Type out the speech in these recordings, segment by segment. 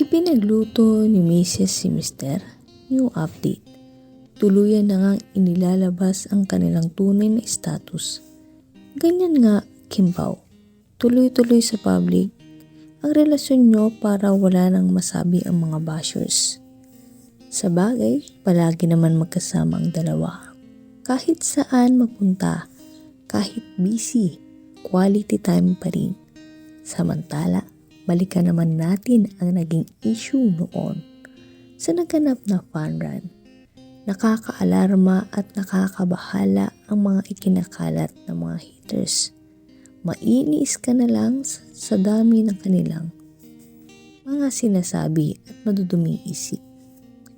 Ipinagluto ni Mrs. si Mr. New update. Tuluyan na ngang inilalabas ang kanilang tunay na status. Ganyan nga, Kimbaw. Tuloy-tuloy sa public ang relasyon nyo para wala nang masabi ang mga bashers. Sa bagay, palagi naman magkasama ang dalawa. Kahit saan magpunta, kahit busy, quality time pa rin. Samantala, balikan naman natin ang naging issue noon sa naganap na fun run. Nakakaalarma at nakakabahala ang mga ikinakalat ng mga haters. Mainis ka na lang sa- dami ng kanilang mga sinasabi at maduduming isip.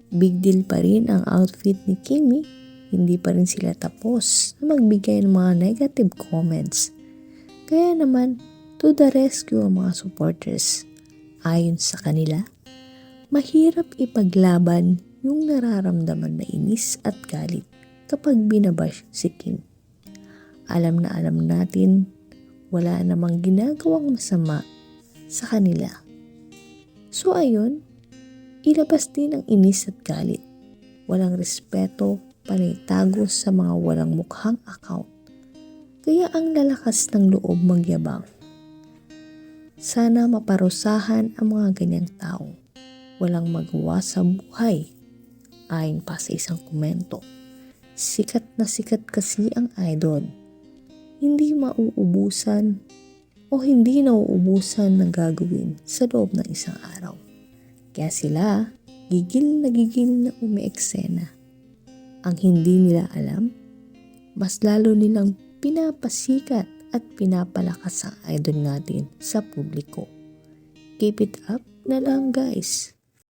Big deal pa rin ang outfit ni Kimi, hindi pa rin sila tapos na magbigay ng mga negative comments. Kaya naman, to the rescue ang mga supporters. Ayon sa kanila, mahirap ipaglaban yung nararamdaman na inis at galit kapag binabash si Kim. Alam na alam natin, wala namang ginagawang masama sa kanila. So ayun, ilabas din ang inis at galit. Walang respeto, panitago sa mga walang mukhang account. Kaya ang lalakas ng loob magyabang. Sana maparusahan ang mga ganyang tao. Walang magawa sa buhay. Ayon pa sa isang komento. Sikat na sikat kasi ang idol. Hindi mauubusan o hindi nauubusan ng gagawin sa loob ng isang araw. Kaya sila, gigil na gigil na umeeksena. Ang hindi nila alam, mas lalo nilang pinapasikat at pinapalakas ang idol natin sa publiko. Keep it up na lang guys.